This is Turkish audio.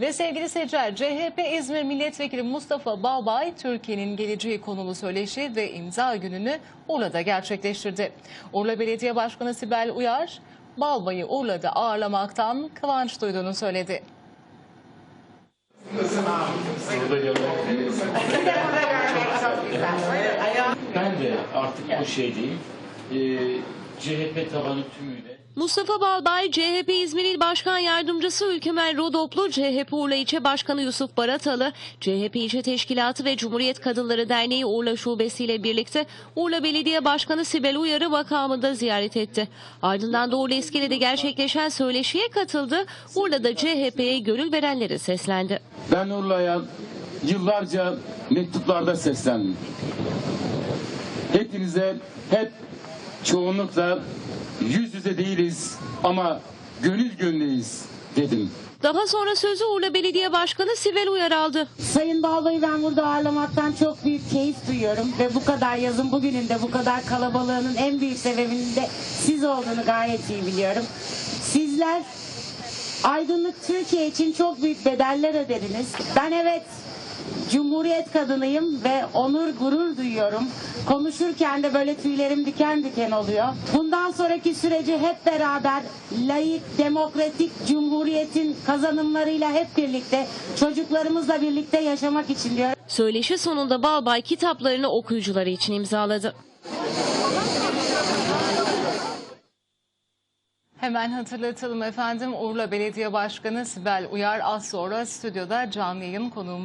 Ve sevgili seyirciler CHP İzmir Milletvekili Mustafa Balbay Türkiye'nin geleceği konulu söyleşi ve imza gününü Urla'da gerçekleştirdi. Urla Belediye Başkanı Sibel Uyar, Balbay'ı Urla'da ağırlamaktan kıvanç duyduğunu söyledi. Ben de artık bu şeydeyim. Ee, CHP tabanı tümüyle Mustafa Balbay, CHP İzmir İl Başkan Yardımcısı Ülkümen Rodoplu, CHP Urla İlçe Başkanı Yusuf Baratalı, CHP İlçe Teşkilatı ve Cumhuriyet Kadınları Derneği Urla Şubesi ile birlikte Urla Belediye Başkanı Sibel Uyar'ı makamında ziyaret etti. Ardından da Urla İskele'de gerçekleşen söyleşiye katıldı. Urla'da CHP'ye gönül verenlere seslendi. Ben Urla'ya yıllarca mektuplarda seslendim. Hepinize hep çoğunlukla yüz yüze değiliz ama gönül gönleyiz dedim. Daha sonra sözü Urla Belediye Başkanı Sibel Uyar aldı. Sayın Bağlay'ı ben burada ağırlamaktan çok büyük keyif duyuyorum ve bu kadar yazın bugünün de bu kadar kalabalığının en büyük sebebinin de siz olduğunu gayet iyi biliyorum. Sizler aydınlık Türkiye için çok büyük bedeller ödediniz. Ben evet Cumhuriyet kadınıyım ve onur gurur duyuyorum. Konuşurken de böyle tüylerim diken diken oluyor. Bundan sonraki süreci hep beraber layık, demokratik cumhuriyetin kazanımlarıyla hep birlikte çocuklarımızla birlikte yaşamak için diyorum. Söyleşi sonunda Balbay kitaplarını okuyucuları için imzaladı. Hemen hatırlatalım efendim Urla Belediye Başkanı Sibel Uyar az sonra stüdyoda canlı yayın konuğumuz.